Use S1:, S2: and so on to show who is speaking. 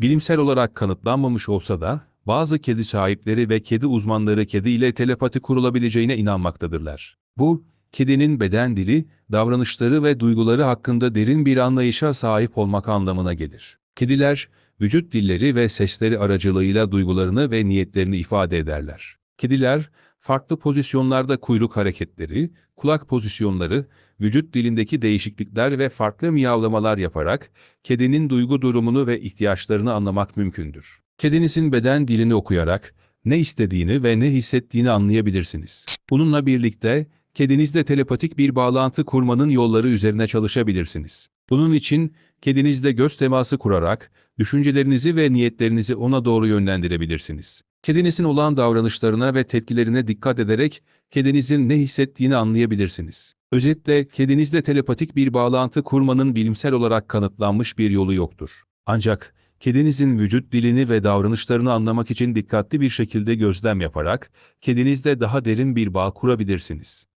S1: Bilimsel olarak kanıtlanmamış olsa da, bazı kedi sahipleri ve kedi uzmanları kedi ile telepati kurulabileceğine inanmaktadırlar. Bu, kedinin beden dili, davranışları ve duyguları hakkında derin bir anlayışa sahip olmak anlamına gelir. Kediler, vücut dilleri ve sesleri aracılığıyla duygularını ve niyetlerini ifade ederler. Kediler, farklı pozisyonlarda kuyruk hareketleri, kulak pozisyonları, vücut dilindeki değişiklikler ve farklı miyavlamalar yaparak kedinin duygu durumunu ve ihtiyaçlarını anlamak mümkündür. Kedinizin beden dilini okuyarak ne istediğini ve ne hissettiğini anlayabilirsiniz. Bununla birlikte kedinizle telepatik bir bağlantı kurmanın yolları üzerine çalışabilirsiniz. Bunun için kedinizle göz teması kurarak düşüncelerinizi ve niyetlerinizi ona doğru yönlendirebilirsiniz. Kedinizin olan davranışlarına ve tepkilerine dikkat ederek kedinizin ne hissettiğini anlayabilirsiniz. Özetle kedinizle telepatik bir bağlantı kurmanın bilimsel olarak kanıtlanmış bir yolu yoktur. Ancak kedinizin vücut dilini ve davranışlarını anlamak için dikkatli bir şekilde gözlem yaparak kedinizle daha derin bir bağ kurabilirsiniz.